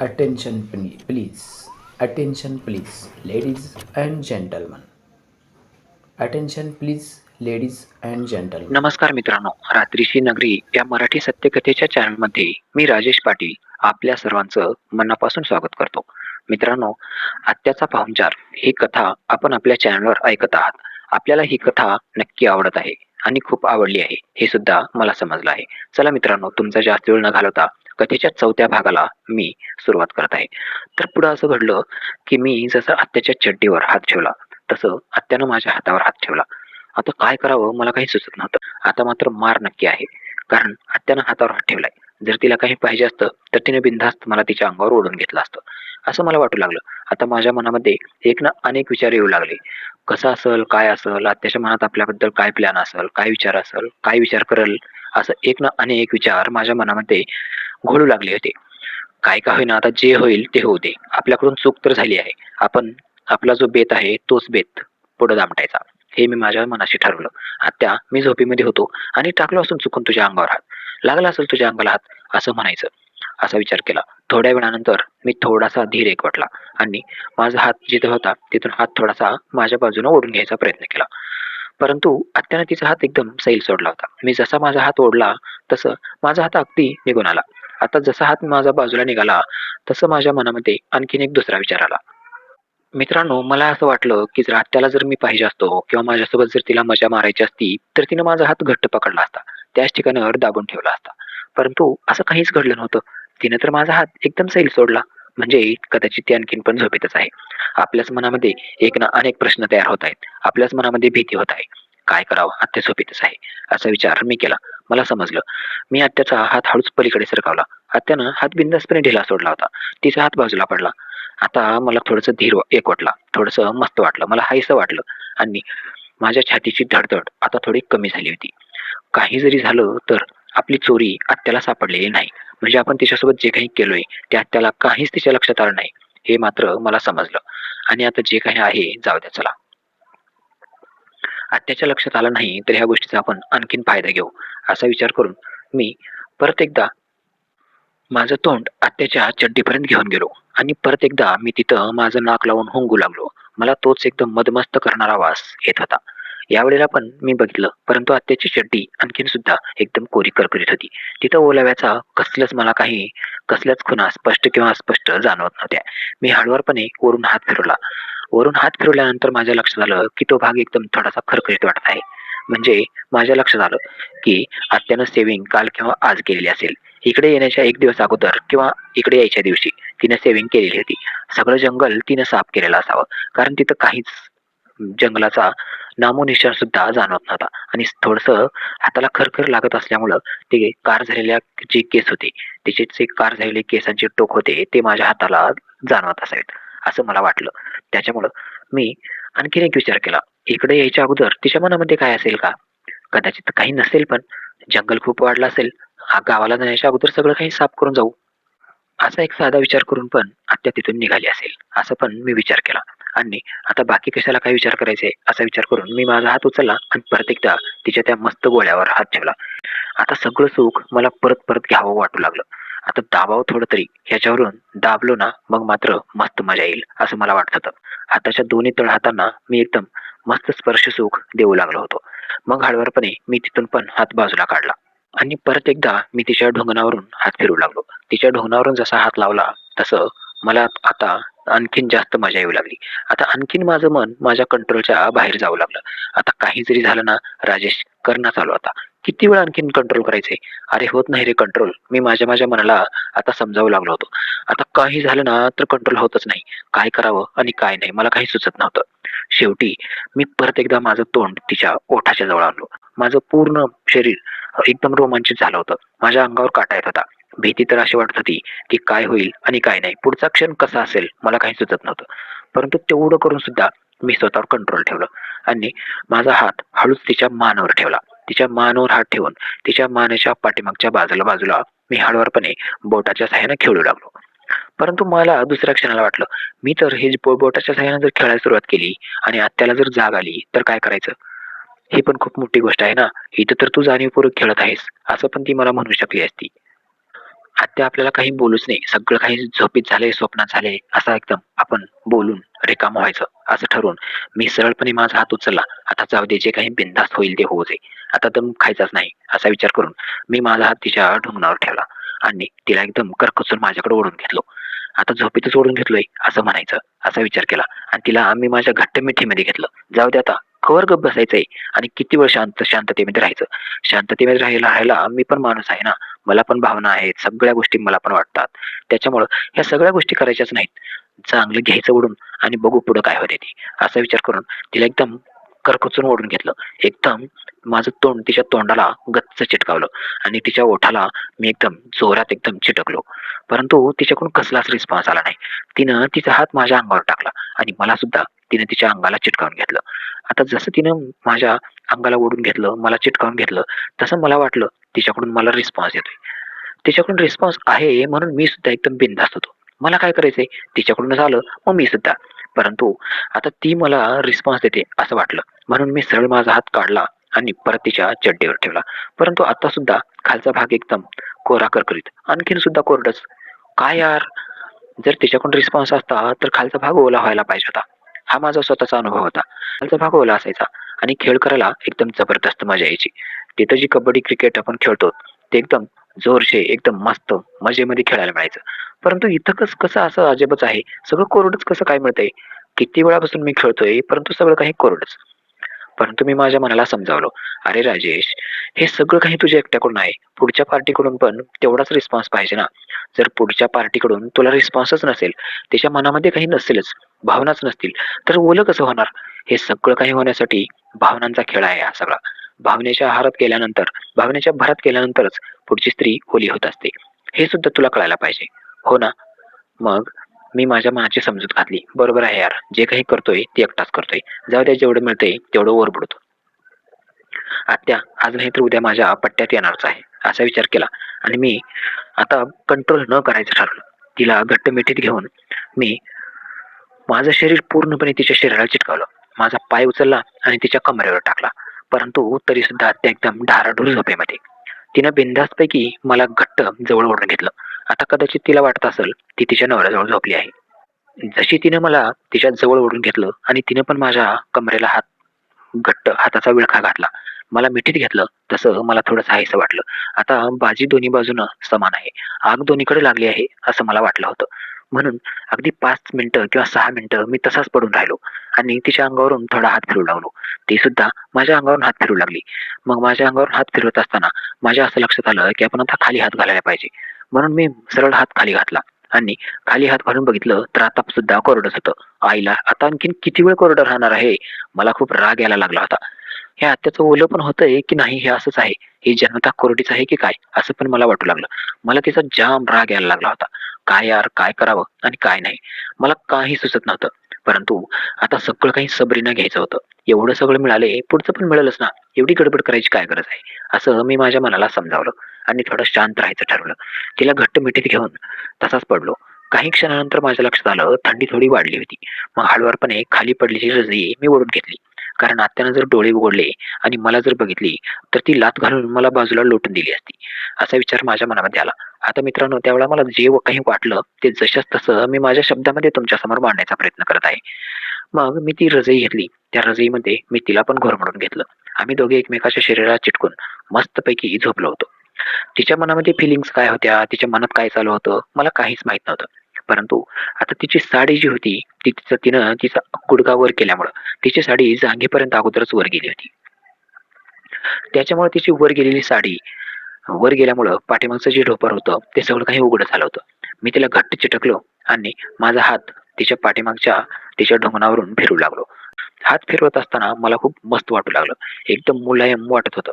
Attention please attention please ladies and gentleman attention please ladies and and नमस्कार मित्रांनो. रात्रीची नगरी या मराठी सत्यकथेच्या चॅनलमध्ये मी राजेश पाटील आपल्या सर्वांचं मनापासून स्वागत करतो. मित्रांनो आत्याचा पाहुणचार ही कथा आपण आपल्या चॅनलवर ऐकत आहात. आपल्याला ही कथा नक्की आवडत आहे. आणि खूप आवडली आहे. हे सुद्धा मला समजलं आहे. चला मित्रांनो तुमचा जास्त वेळ न घालवता कथेच्या चौथ्या भागाला मी सुरुवात करत आहे. तर पुढं असं घडलं की मी जसं आत्याच्या चड्डीवर हात ठेवला तसं आत्यानं माझ्या हातावर हात ठेवला. आता काय करावं मला काही सुचत नव्हतं. आता मात्र मार नक्की आहे. कारण आत्यानं हातावर हात ठेवलाय. जर तिला काही पाहिजे असतं तर तिने बिनधास्त मला तिच्या अंगावर ओढून घेतलं असतं. असं मला वाटू लागलं. आता माझ्या मनामध्ये एक ना अनेक विचार येऊ लागले. कसं असेल काय असेल आत्याच्या मनात आपल्याबद्दल काय प्लॅन असेल काय विचार असेल काय विचार करेल असं एक ना अनेक विचार माझ्या मनामध्ये घोळू लागले होते. काय का होईना आता जे होईल ते होऊ दे. आपल्याकडून चूक तर झाली आहे. आपण आपला जो बेत आहे तोच बेत पुढे दामटायचा. हे मी माझ्या मनाशी ठरवलं. आत्या मी झोपेमध्ये होतो आणि टाकलो असून चुकून तुझ्या अंगावर हात. लागला असेल तुझ्या अंगाला हात असं म्हणायचं. असा विचार केला. थोड्या वेळानंतर मी थोडासा धीर एकवटला आणि माझा हात जिथे होता तिथून हात थोडासा माझ्या बाजूने ओढून घ्यायचा प्रयत्न केला. परंतु आत्यानं तिचा हात एकदम सैल सोडला होता. मी जसा माझा हात ओढला तसं माझा हात अगदी निघून आला. आता जसा हात माझा बाजूला निघाला तसं माझ्या मनामध्ये आणखीन एक दुसरा विचार आला. मित्रांनो मला असं वाटलं की जर आत्याला जर मी पाहिजे असतो किंवा माझ्यासोबत जर तिला मजा मारायची असती तर तिनं माझा हात घट्ट पकडला असता. त्याच ठिकाणावर दाबून ठेवला असता. परंतु असं काहीच घडलं नव्हतं. तिनं तर माझा हात एकदम सैल सोडला. म्हणजे कदाचित ती आणखीन पण झोपेतच आहे. आपल्याच मनामध्ये एक ना अनेक प्रश्न तयार होत आहेत. आपल्याच मनामध्ये भीती होत आहे. काय करावं? आत्या झोपेतच आहे. असा विचार मी केला. मला समजलं. मी आत्याचा हात हळूच पलीकडे सरकावला. आत्यानं हात बिंदासपणे ढिला सोडला होता. तिचा हात बाजूला पडला. आता मला थोडंसं धीर एक वाटला. थोडंसं मस्त वाटलं. मला हायसं वाटलं. आणि माझ्या छातीची धडधड आता थोडी कमी झाली होती. काही जरी झालं तर आपली चोरी आत्याला सापडलेली नाही. म्हणजे आपण तिच्यासोबत जे काही केलोय ते आत्याला काहीच तिच्या लक्षात आलं नाही. हे मात्र मला समजलं. आणि आता जे काही आहे जाऊ द्या चला. आत्याच्या लक्षात आलं नाही तर ह्या गोष्टीचा आपण आणखीन फायदा घेऊ. असा विचार करून मी परत एकदा माझं तोंड आत्याच्या चड्डीपर्यंत घेऊन गेलो. आणि परत एकदा मी तिथं माझं नाक लावून हुंगू लागलो. मला तोच एकदम मदमस्त करणारा वास येत होता. यावेळेला पण मी बघितलं. परंतु आत्याची चड्डी आणखीन सुद्धा एकदम कोरी करकरीत होती. तिथं ओलाव्याचा कसलंच मला काही कसल्याच खुणा स्पष्ट किंवा अस्पष्ट जाणवत नव्हत्या. मी हळूवारपणे वरून हात फिरवला. वरून हात फिरवल्यानंतर माझ्या लक्षात आलं की तो भाग एकदम थोडासा खरखरीत वाटत आहे. म्हणजे माझ्या लक्षात आलं की आत्यानं सेविंग काल किंवा आज केलेली असेल. इकडे येण्याच्या एक दिवस अगोदर किंवा इकडे यायच्या दिवशी तिनं सेविंग केलेली होती. सगळं जंगल तिनं साफ केलेलं असावं. कारण तिथं काहीच जंगलाचा नामोनिशान सुद्धा जाणवत नव्हता. आणि थोडस हाताला खरखर लागत असल्यामुळं ते कार झालेल्या जे केस होते त्याचे जे कार झालेले केसांचे टोक होते ते माझ्या हाताला जाणवत असावेत असं मला वाटलं. त्याच्यामुळं मी आणखीन एक विचार केला. इकडे यायच्या अगोदर तिच्या मनामध्ये काय असेल का? कदाचित काही नसेल पण जंगल खूप वाढलं असेल हा गावाला जाण्याच्या अगोदर सगळं काही साफ करून जाऊ. असा एक साधा विचार करून पण आत्या तिथून निघाली असेल असं पण मी विचार केला. आणि आता बाकी कशाला काय विचार करायचे? असा विचार करून मी माझा हात उचलला आणि परत एकदा तिच्या त्या मस्त गोळ्यावर हात ठेवला. आता सगळं सुख मला परत परत घ्यावं वाटू लागलं. आता दाबाव थोडं तरी ह्याच्यावरून दाबलो ना मग मात्र मस्त मजा येईल असं मला वाटत होतं. हाताच्या दोन्ही तळ हातांना मी एकदम मस्त स्पर्श सुख देऊ लागलो होतो. मग हळवारपणे मी तिथून पण हात बाजूला काढला. आणि परत एकदा मी तिच्या ढोंगणावरून हात फिरू लागलो. तिच्या ढोंगणावरून जसा हात लावला तसं मला आता आणखीन जास्त मजा येऊ लागली. आता आणखीन माझं मन माझ्या कंट्रोलच्या बाहेर जाऊ लागलं. आता काही जरी झालं ना राजेश करणं चालू आता. किती वेळ आणखीन कंट्रोल करायचे अरे होत नाही रे कंट्रोल मी माझ्या माझ्या मनाला आता समजावू लागलो होतो. आता काही झालं ना तर कंट्रोल होतच नाही. काय करावं आणि काय नाही मला काही सुचत नव्हतं. शेवटी मी परत एकदा माझं तोंड तिच्या ओठाच्या जवळ आणलो. माझं पूर्ण शरीर एकदम रोमांचित झालं होतं. माझ्या अंगावर काटा येत होता. भीती तर अशी वाटत होती की काय होईल आणि काय नाही. पुढचा क्षण कसा असेल मला काही सुचत नव्हतं. परंतु तेवढं करून सुद्धा मी स्वतःवर कंट्रोल ठेवलं आणि माझा हात हळूच तिच्या मानावर ठेवला. तिच्या मानावर हात ठेवून तिच्या मानेच्या पाठीमागच्या बाजूला बाजूला मी हळवारपणे बोटाच्या सहाय्याने खेळू लागलो. परंतु मला दुसऱ्या क्षणाला वाटलं मी तर हे बो- बोटाच्या सहाय्याने जर खेळायला सुरुवात केली आणि आत्याला जर जाग आली तर काय करायचं? ही पण खूप मोठी गोष्ट आहे ना? इथं तर तू जाणीवपूर्वक खेळत आहेस असं पण ती मला म्हणू शकली असती. आत्या आपल्याला काही बोलूच नाही. सगळं काही झोपीत झालंय स्वप्नात झालंय असं एकदम आपण बोलून रिकाम व्हायचं असं ठरवून. मी सरळपणे माझा हात उचलला. आता जाऊ दे जे काही बिनधास्त होईल ते होऊ दे. आता दम खायचाच नाही असा विचार करून मी माझा हात तिच्या ढुंगणावर ठेवला आणि तिला एकदम करकचून माझ्याकडे ओढून घेतलो. आता झोपेतच ओढून घेतलोय असं म्हणायचं असा विचार केला. आणि तिला मी माझ्या घट्ट मिठीमध्ये घेतलं. जाऊ दे आता कवर गप बसायचंय. आणि किती वेळ शांत शांततेमध्ये राहायचं? शांततेमध्ये राहायला राहायला मी पण माणूस आहे ना. मला पण भावना आहेत. सगळ्या गोष्टी मला पण वाटतात. त्याच्यामुळं ह्या सगळ्या गोष्टी करायच्याच नाहीत. चांगलं घ्यायचं उडून आणि बघू पुढं काय होते ती. असा विचार करून तिला एकदम करकचून ओढून घेतलं. एकदम माझं तोंड तिच्या तोंडाला गच्च चिटकावलं आणि तिच्या ओठाला मी एकदम जोरात एकदम चिटकलो. परंतु तिच्याकडून कसलाच रिस्पॉन्स आला नाही. तिनं तिचा हात माझ्या अंगावर टाकला आणि मला सुद्धा तिने तिच्या अंगाला चिटकावून घेतलं. आता जसं तिनं माझ्या अंगाला ओढून घेतलं मला चिटकावून घेतलं तसं मला वाटलं तिच्याकडून मला रिस्पॉन्स येतोय. तिच्याकडून रिस्पॉन्स आहे म्हणून मी सुद्धा एकदम बिनधास्त होतो. मला काय करायचंय? तिच्याकडूनच आलं मग मी सुद्धा. परंतु आता ती मला रिस्पॉन्स देते असं वाटलं. म्हणून मी सरळ माझा हात काढला आणि परत तिच्या चड्डीवर ठेवला. परंतु आता सुद्धा खालचा भाग एकदम कोरा करकरीत आणखीन सुद्धा कोरडच. काय यार? जर तिच्याकडून रिस्पॉन्स असता तर खालचा भाग ओला व्हायला पाहिजे होता. हा माझा स्वतःचा अनुभव होता. खालचा भाग ओला असायचा आणि खेळ करायला एकदम जबरदस्त मजा यायची. तिथं जी कबड्डी क्रिकेट आपण खेळतो ते एकदम जोरशे एकदम मस्त मजेमध्ये खेळायला मिळायचं. परंतु इथं कस कसं असं अजबच आहे सगळं कोरडच कसं काय मिळतंय? किती वेळापासून मी खेळतोय परंतु सगळं काही कोरडच. परंतु मी माझ्या मनाला समजावलो अरे राजेश हे सगळं काही तुझ्या एकट्याकडून आहे. पुढच्या पार्टीकडून पण तेवढाच रिस्पॉन्स पाहिजे ना. जर पुढच्या पार्टीकडून तुला रिस्पॉन्सच नसेल त्याच्या मनामध्ये काही नसेलच भावनाच नसतील तर ओलं कसं होणार? हे सगळं काही होण्यासाठी भावनांचा खेळ आहे हा सगळा. भावनेच्या आहारात केल्यानंतर भावनेच्या भरात केल्यानंतरच पुढची स्त्री ओली होत असते. हे सुद्धा तुला कळायला पाहिजे. हो ना? मग मी माझ्या मनाची समजूत घातली. बरोबर आहे यार. जे काही करतोय ते एकटाच करतोय. जाऊ द्या जेवढं मिळतंय तेवढं वर बुडतो आत्या आज नाही तर उद्या माझ्या पट्ट्यात येणारच आहे असा विचार केला. आणि मी आता कंट्रोल न करायचं ठरवलं तिला घट्ट मिठीत घेऊन मी माझं शरीर पूर्णपणे तिच्या शरीराला चिटकावलं. माझा पाय उचलला आणि तिच्या कमरेवर टाकला. परंतु तरी सुद्धा आत्या एकदम ढाराढोर झोपेमध्ये तिनं बिंदास्त पैकी मला घट्ट जवळ ओढून घेतलं. आता कदाचित तिला वाटत असेल ती तिच्या नवऱ्याजवळ झोपली आहे. जशी तिने मला तिच्या जवळ ओढून घेतलं आणि तिने पण माझ्या कमरेला हात घट्ट हाताचा विळखा घातला. मला मिठीत घेतलं तसं मला थोडंसं हायसं वाटलं. आता बाजी दोन्ही बाजूनं समान आहे. आग दोन्हीकडे लागली आहे असं मला वाटलं होतं. म्हणून अगदी पाच मिनिटं किंवा सहा मिनिटं मी तसाच पडून राहिलो आणि तिच्या अंगावरून थोडा हात फिरू लागलो. ती सुद्धा माझ्या अंगावरून हात फिरू लागली. मग माझ्या अंगावरून हात फिरवत असताना माझ्या असं लक्षात आलं की आपण आता खाली हात घालायला पाहिजे. म्हणून मी सरळ हात खाली घातला आणि खाली हात घालून बघितलं तर आता सुद्धा कोरडच होतं. आईला आता आणखीन किती वेळ कोरडं राहणार आहे? मला खूप राग यायला लागला होता. हे आत्याचं ओलं पण होतंय की नाही हे असंच आहे? ही जन्मता कोरडीच आहे की काय? असं पण मला वाटू लागलं. मला तिचा जाम राग यायला लागला होता. काय यार काय करावं आणि काय नाही? मला काही सुचत नव्हतं. परंतु आता सगळं काही सबरीनं घ्यायचं होतं. एवढं सगळं मिळाले पुढचं पण मिळेलच ना. एवढी गडबड करायची काय गरज आहे? असं मी माझ्या मनाला समजावलं आणि थोडं शांत राहायचं ठरवलं. तिला घट्ट मिठीत घेऊन तसाच पडलो. काही क्षणानंतर माझ्या लक्षात आलं थंडी थोडी वाढली होती. मग हळूवारपणे खाली पडलेली रजई मी ओढून घेतली. कारण आत्यानं जर डोळे उघडले आणि मला जर बघितली तर ती लात घालून मला बाजूला लोटून दिली असती. असा विचार माझ्या मनामध्ये आला. आता मित्रांनो त्यावेळेला मला जे काही वाटलं ते जशाच तसं मी माझ्या शब्दामध्ये तुमच्यासमोर मांडण्याचा प्रयत्न करत आहे. मग मी ती रजई घेतली. त्या रजईमध्ये मी तिला पण घोरमडून घेतलं. आम्ही दोघे एकमेकाच्या शरीराला चिटकून मस्तपैकी झोपलो होतो. तिच्या मनामध्ये फिलिंग्स काय होत्या? तिच्या मनात काय चालू होतं? मला काहीच माहीत नव्हतं. परंतु आता तिची साडी जी होती ती तिचं तिनं तिचा गुडगा वर केल्यामुळं तिची साडी जांघेपर्यंत अगोदरच वर गेली होती. त्याच्यामुळे तिची वर गेलेली साडी वर गेल्यामुळं पाठीमागचं जे ढोपर होतं ते सगळं काही उघडं झालं होतं. मी तिला घट्ट चिटकलो आणि माझा हात तिच्या पाठीमागच्या तिच्या ढोंगणावरून फिरू लागलो. हात फिरवत असताना मला खूप मस्त वाटू लागलं. एकदम मुलायम वाटत होतं.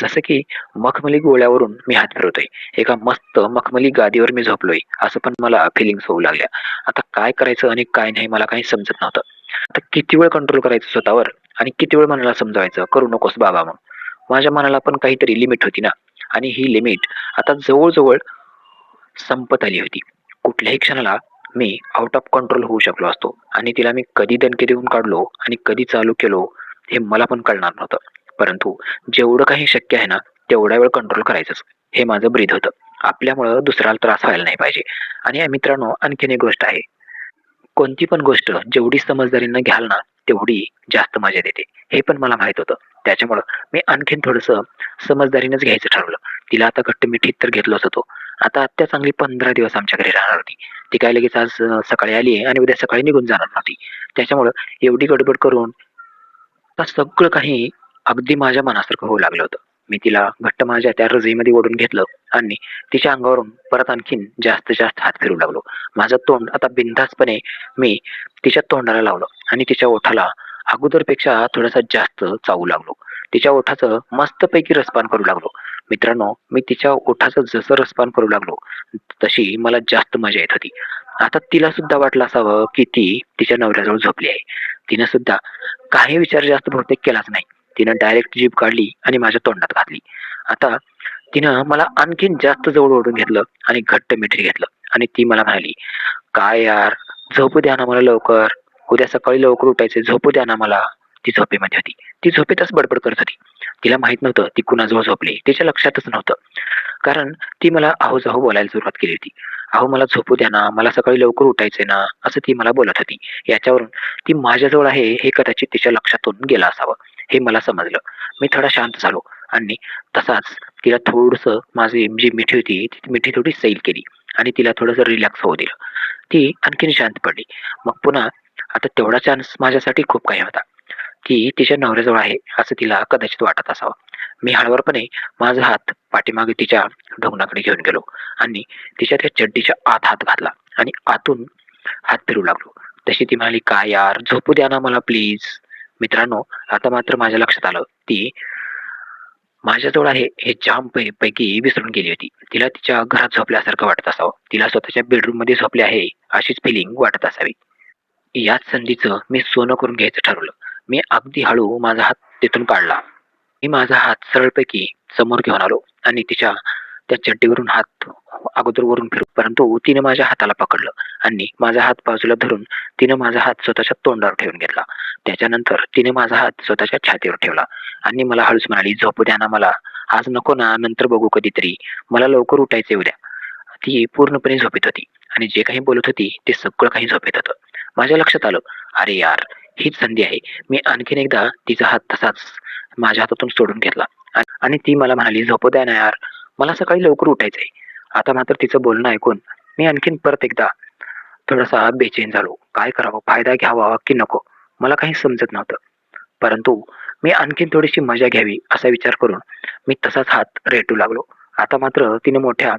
जसं की मखमली गोळ्यावरून मी हात फिरवतोय. एका मस्त मखमली गादीवर मी झोपलोय. असं पण मला फिलिंग्स होऊ लागल्या. आता काय करायचं आणि काय नाही मला काही समजत नव्हतं. आता किती वेळ कंट्रोल करायचं स्वतःवर? आणि किती वेळ मनाला समजावायचं? करू नकोस बाबा मग. माझ्या मनाला पण काहीतरी लिमिट होती ना. आणि ही लिमिट आता जवळजवळ संपत आली होती. कुठल्याही क्षणाला मी आउट ऑफ कंट्रोल होऊ शकलो असतो. आणि तिला मी कधी दणके देऊन काढलो आणि कधी चालू केलो हे मला पण कळणार नव्हतं. परंतु जेवढं काही शक्य आहे ना तेवढा वेळ कंट्रोल करायचंच. हे माझं ब्रीद होतं. आपल्यामुळं दुसऱ्याला त्रास व्हायला नाही पाहिजे. आणि मित्रांनो आणखीन एक गोष्ट आहे. कोणती पण गोष्ट जेवढी समजदारीनं घ्याल ना तेवढी जास्त मजा देते. हे पण मला माहीत होतं. त्याच्यामुळं मी आणखीन थोडंसं समजदारीनंच घ्यायचं ठरवलं. तिला आता घट्ट मिठीत तर घेतलंच होतो आता आत्या चांगली पंधरा दिवस आमच्या घरी राहणार होती. ती काय लगेच आज सकाळी आली आहे आणि उद्या सकाळी निघून जाणार नव्हती. त्याच्यामुळं एवढी गडबड करून सगळं काही अगदी माझ्या मनासारखं होऊ लागलं होतं. मी तिला घट्ट माझ्या त्या रजईमध्ये ओढून घेतलं आणि तिच्या अंगावरून परत आणखीन जास्त जास्त हात फिरू लागलो. माझं तोंड आता बिनधास्तपणे मी तिच्या तोंडाला लावलं आणि तिच्या ओठाला अगोदरपेक्षा थोडासा जास्त चावू लागलो. तिच्या ओठाचं मस्तपैकी रसपान करू लागलो. मित्रांनो मी तिच्या ओठाचं जसं रसपान करू लागलो तशी मला जास्त मजा येत होती. आता तिला सुद्धा वाटलं असावं की ती तिच्या नवऱ्याजवळ झोपली आहे. तिनं सुद्धा काही विचार जास्त बहुतेक केलाच नाही. तिनं डायरेक्ट जीप काढली आणि माझ्या तोंडात घातली. आता तिनं मला आणखीन जास्त जवळ ओढून घेतलं आणि घट्ट मिठी घेतलं आणि ती मला म्हणाली काय यार झोपू द्या ना मला लवकर. उद्या सकाळी लवकर उठायचे झोपू द्या ना मला. ती झोपेमध्ये होती. ती झोपेतच बडबड करत होती. तिला माहीत नव्हतं ती कुणाजवळ झोपली. तिच्या लक्षातच नव्हतं. कारण ती मला आहो जाहो बोलायला सुरुवात केली होती. अहो मला झोपू द्या ना मला सकाळी लवकर उठायचंय ना असं ती मला बोलत होती. याच्यावरून ती माझ्याजवळ आहे हे कदाचित तिच्या लक्षातून गेलं असावं हे मला समजलं. मी थोडा शांत झालो आणि तसाच तिला थोडंसं माझी जी मिठी होती ती मिठी थोडी सैल केली आणि तिला थोडंसं रिलॅक्स होऊ दिलं. ती आणखीन शांत पडली. मग पुन्हा आता तेवढा चान्स माझ्यासाठी खूप काही होता. ती तिच्या नवऱ्याजवळ आहे असं तिला कदाचित वाटत असावं. मी हळवरपणे माझा हात पाठीमागे तिच्या ढोंगणाकडे घेऊन गेलो आणि तिच्या त्या चड्डीच्या आत हात घातला आणि आतून हात फिरू लागलो. तशी ती म्हणाली काय यार? झोपू द्या ना मला प्लीज मित्रांनो आता मात्र माझ्या लक्षात आलं. ती माझ्याजवळ आहे हे जाम पैकी विसरून गेली होती. तिला तिच्या घरात झोपल्यासारखं वाटत असावं. तिला स्वतःच्या बेडरूममध्ये झोपले आहे अशीच फिलिंग वाटत असावी. याच संधीचं मी सोनं करून घ्यायचं ठरवलं. मी अगदी हळू माझा हात तिथून काढला. मी माझा हात सरळपैकी समोर घेऊन आलो आणि तिच्या त्या चड्डीवरून हात अगोदर वरून फिरू परंतु तिने माझ्या हाताला पकडलं आणि माझा हात बाजूला धरून तिने माझा हात स्वतःच्या तोंडावर ठेवून घेतला. त्याच्यानंतर तिने माझा हात स्वतःच्या छातीवर ठेवला आणि मला हळूच म्हणाली झोपू द्या ना मला. आज नको ना नंतर बघू कधीतरी. मला लवकर उठायचे उद्या. ती पूर्णपणे झोपेत होती आणि जे काही बोलत होती ते सगळं काही झोपेत होतं. माझ्या लक्षात आलं अरे यार हीच संधी आहे. मी आणखीन एकदा तिचा हात तसाच माझ्या हातातून सोडून घेतला. आणि ती मला म्हणाली झोपू द्या ना यार. मला सकाळी लवकर उठायचंय. आता मात्र तिचं बोलणं ऐकून मी आणखीन परत एकदा थोडासा बेचैन झालो. काय करावं? फायदा घ्यावा की नको? मला काही समजत नव्हतं. परंतु मी आणखीन थोडीशी मजा घ्यावी असा विचार करून मी तसाच हात रेटू लागलो. आता मात्र तिने मोठ्या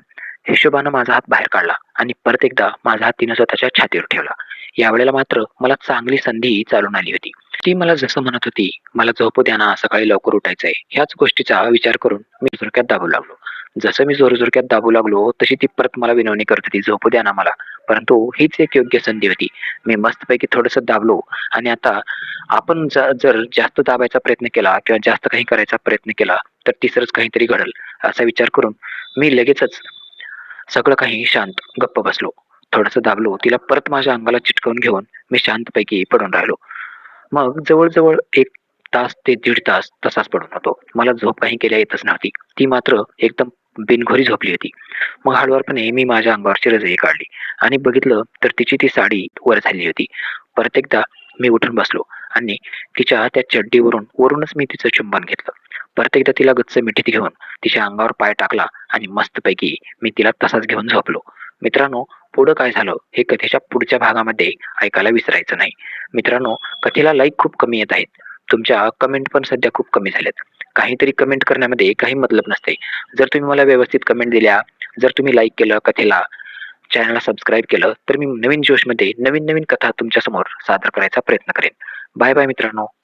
हिशोबानं माझा हात बाहेर काढला आणि परत एकदा माझा हात तिनं स्वतःच्या छातीवर ठेवला. यावेळेला मात्र मला चांगली संधी चालून आली होती. ती मला जसं म्हणत होती मला झोपू द्या ना सकाळी लवकर उठायचंय. ह्याच गोष्टीचा विचार करून मी जोरक्यात दाबू लागलो. जसं मी जोरजोरक्यात दाबू लागलो तशी ती परत मला विनवणी करत होती झोपू द्या ना मला. परंतु हीच एक योग्य संधी होती. मी मस्तपैकी थोडंसं दाबलो आणि आता आपण जर जास्त दाबायचा प्रयत्न केला किंवा जास्त काही करायचा प्रयत्न केला तर तिसरंच काहीतरी घडल असा विचार करून मी लगेचच सगळं काही शांत गप्प बसलो. थोडंसं दाबलो. तिला परत माझ्या अंगाला चिटकवून घेऊन मी शांतपैकी पडून राहिलो. मग जवळजवळ एक तास ते दीड तास तसाच पडून होतो. मला झोप काही केल्या येतच नव्हती. ती मात्र एकदम बिनघोरी झोपली होती. मग हळूवारपणे मी माझ्या अंगावरची रजई काढली आणि बघितलं तर तिची ती साडी वर झाली होती. परत एकदा मी उठून बसलो आणि तिच्या त्या चड्डीवरून वरूनच मी तिचं चुंबन घेतलं. परत एकदा तिला गच्च मिठीत घेऊन तिच्या अंगावर पाय टाकला आणि मस्तपैकी मी तिला तसाच घेऊन झोपलो. मित्रांनो पुढं काय झालं हे कथेच्या पुढच्या भागामध्ये ऐकायला विसरायचं नाही. मित्रांनो कथेला लाईक खूप कमी येत आहेत. तुमच्या कमेंट पण सध्या खूप कमी झाल्यात. काहीतरी कमेंट करण्यामध्ये काही मतलब नसते. जर तुम्ही मला व्यवस्थित कमेंट दिल्या जर तुम्ही लाईक केलं कथेला चॅनलला सबस्क्राईब केलं तर मी नवीन जोशमध्ये नवीन नवीन कथा तुमच्यासमोर सादर करायचा प्रयत्न करेन. बाय बाय मित्रांनो.